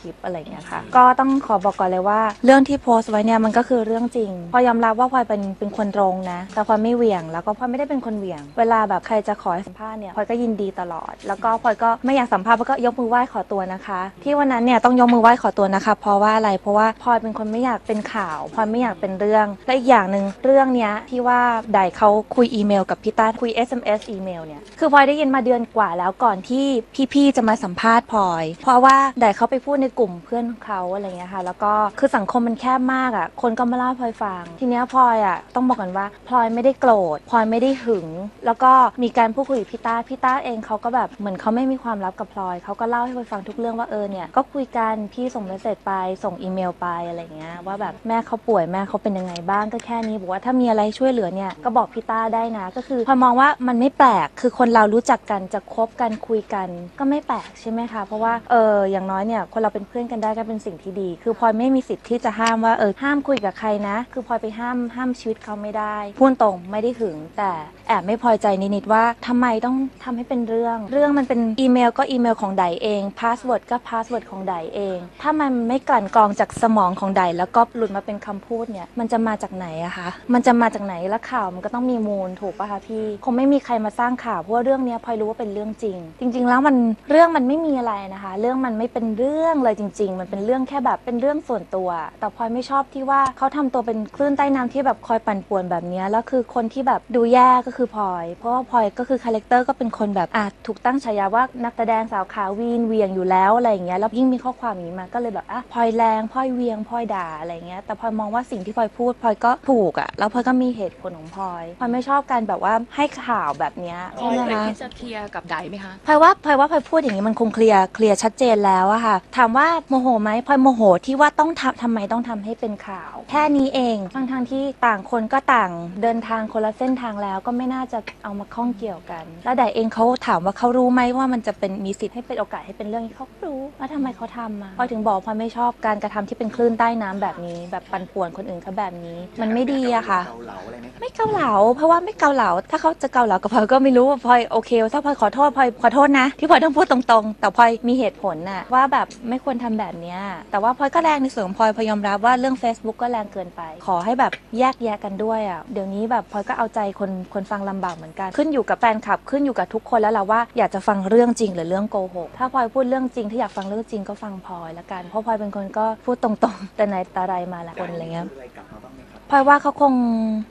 ทิปอะไรอย่างเงี้ยค่ะ ก็ต้องขอบอกก่อนเลยว่า เรื่องที่โพสต์ไว้เนี่ยมันก็คือเรื่องจริงพลอยยอมรับว่าพลอยเป็นเป็นคนตรงนะ แต่พลอยไม่เหวี่ยงแล้วก็พลอยไม่ได้เป็นคนเหวี่ยง เวลาแบบใครจะขอให้สัมภาษณ์เนี่ยพลอยก็ยินดีตลอด แล้วก็พลอยก็ไม่อยากสัมภาษณ์พลอยก็ยกมือไหว้ขอตัวนะคะ ที่วันนั้นเนี่ยต้องยกมือไหว้ขอตัวนะคะ เพราะว่าอะไรเพราะว่าพลอยเป็นคนไม่อยากเป็นข่าวพลอยไม่อยากเป็นเรื่อง และอีกอย่างหนึ่งเรื่องเนี้ยที่ว่าไดเขาคุยอีเมล กับพี่ต้าคุย SMS อีเมลเนี่ยคือพลอยได้ยินมาเดือนกว่าแล้วก่อนที่พี่ๆจะมาสัมภาษณ์พลอย เพราะว่าไดเขาไปพูดในกลุ่มเพื่อนเขาอะไรเงี้ยค่ะ แล้วก็คือสังคมมันแคบมากอะ คนก็มาเล่าพลอยฟัง ทีเนี้ยพลอยอะต้องบอกกันว่าพลอยไม่ได้โกรธพลอยไม่ได้หึง แล้วก็มีการพูดคุยกับพี่ต้าพี่ต้าเองเขาก็แบบเหมือนเขาไม่มีความลับกับพลอยเขาก็เล่าให้พลอยฟังทุกเรื่องว่าเออเนี่ยก็คุยกันพี่ส่งเมสเซจไปส่งอีเมลไปอะไรเงี้ยว่าแบบแม่เขาป่วยแม่เขาเป็นยังไงบ้างก็แค่นี้บอกว่าถ้ามีอะไรช่วยเหลือเนี่ยก็บอกพี่ต้าได้นะ ก็คือพลอยมองว่ามันไม่แปลกคือคนเรารู้จักกันจะคบกันคุยกันก็ไม่แปลกใช่ไหมคะเพราะว่าเอออย่างน้อยเนี่ยคนเราเป็นเพื่อนกันได้ก็เป็นสิ่งที่ดี คือพลอยไม่มีสิทธิ์ที่จะห้ามว่าเออห้ามคุยกับใครนะ คือพลอยไปห้ามห้ามชีวิตเขาไม่ได้พูดตรงไม่ได้หึงแต่ แอบไม่พอใจนิดๆว่าทำไมต้องทำให้เป็นเรื่อง เรื่องมันเป็นอีเมลก็อีเมลของไดเองพาสเวิร์ดก็พาสเวิร์ดของไดเอง ถ้ามันไม่กลั่นกรองจากสมองของไดแล้วก็หลุดมาเป็นคำพูดเนี่ยมันจะมาจากไหนอะคะมันจะมาจากไหนแล้วข่าวมันก็ต้องมีมูลถูกปะคะพี่คงไม่มีใครมาสร้างข่าวเพราะว่าเรื่องเนี้ยพลอยรู้ว่าเป็นเรื่องจริง จริง ๆ แล้วมันเรื่องมันไม่มีอะไรนะคะ เรื่องมันไม่เป็นเรื่องเลยจริง ๆ มันเป็นเรื่องแค่แบบเป็นเรื่องส่วนตัว แต่พลอยไม่ชอบที่ว่าเขาทำตัวเป็นคลื่นใต้น้ำที่แบบคอยปั่นป่วนแบบเนี้ยแล้วคือคนที่แบบดูแย่ก็คือพลอย เพราะว่าพลอยก็คือคาแรคเตอร์ก็เป็นคนแบบอะถูกตั้งฉายาว่านักแสดงสาวขาววีนเวียงอยู่แล้วอะไรอย่างเงี้ยแล้วยิ่งมีข้อความอย่างนี้มาก็เลยแบบอะพลอยแรงพลอยเวียงพลอยด่าอะไรเงี้ยแต่พลอยมองว่าสิ่งที่พลอยพูดพลอยก็ถูกอะแล้วพลอยก็มีเหตุผลของพลอยพลอยไม่ชอบการแบบว่าให้ข่าวแบบเนี้ยพลอยใช่ไหมเคยคะคิดจะเคลียร์กับไดไหมคะพลอยว่าพลอยว่าพลอยพูดอย่างนี้มันคงเคลียร์เคลียร์ชัดเจนแล้วอะค่ะ ถามว่าโมโหไหมพลอยโมโหที่ว่าต้องทำทำไมต้องทำให้เป็นข่าว แค่นี้เองทั้งทางๆที่ต่างคนก็ต่างเดินทางคนละเส้นทางแล้วก็ไม่น่าจะเอามาข้องเกี่ยวกัน แล้วไดเองเขาถามว่าเขารู้ไหมว่ามันจะเป็นมีสิทธิ์ให้เป็นโอกาสให้เป็นเรื่องนี้เขาก็รู้แล้วทำไมเขาทำอะพลอยถึงบอกพลอยไม่ชอบการกระทำที่เป็นคลื่นใต้น้ำแบบนี้ แบบปั่นป่วนคนอื่นเขาแบบนี้ มันไม่ดีอะค่ะ เกาเหลาอะไรไหมครับไม่เกาเหลาเพราะว่าไม่เกาเหลาถ้าเขาจะเกาเหลากับพลอยก็ไม่รู้ว่าพลอยโอเคถ้าพลอยขอโทษพลอยขอโทษนะ ที่พลอยต้องพูดตรงๆ แต่พลอยมีเหตุผลน่ะว่าแบบไม่ควรทำแบบเนี้ยแต่ว่าพลอยก็แรงในส่วนของพลอยพลอยยอมรับว่าเรื่อง Facebook ก็แรงเกินไป ขอให้แบบแยกแยะกันด้วยอะเดี๋ยวนี้แบบพลอยก็เอาใจคนคนฟังลำบากเหมือนกัน ขึ้นอยู่กับแฟนคลับ ขึ้นอยู่กับทุกคนแล้วล่ะว่าอยากจะฟังเรื่องจริงหรือเรื่องโกหกถ้าพลอยพูดเรื่องจริง ถ้าอยากฟังเรื่องจริงก็ฟังพลอยละกันเพราะพลอยเป็นคนก็พูดตรงๆ แต่ไหนตาไรมาละคนอะไรเงี้ย อะไรกลับมาบ้างไหมครับ พลอยว่าเขาคง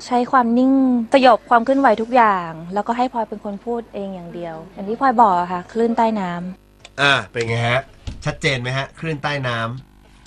ใช้ความนิ่งสยบความเคลื่อนไหวทุกอย่าง แล้วก็ให้พลอยเป็นคนพูดเองอย่างเดียว อย่างที่พลอยบอกอะค่ะ คลื่นใต้น้ำ อ่าเป็นไงฮะ ชัดเจนไหมฮะ คลื่นใต้น้ำ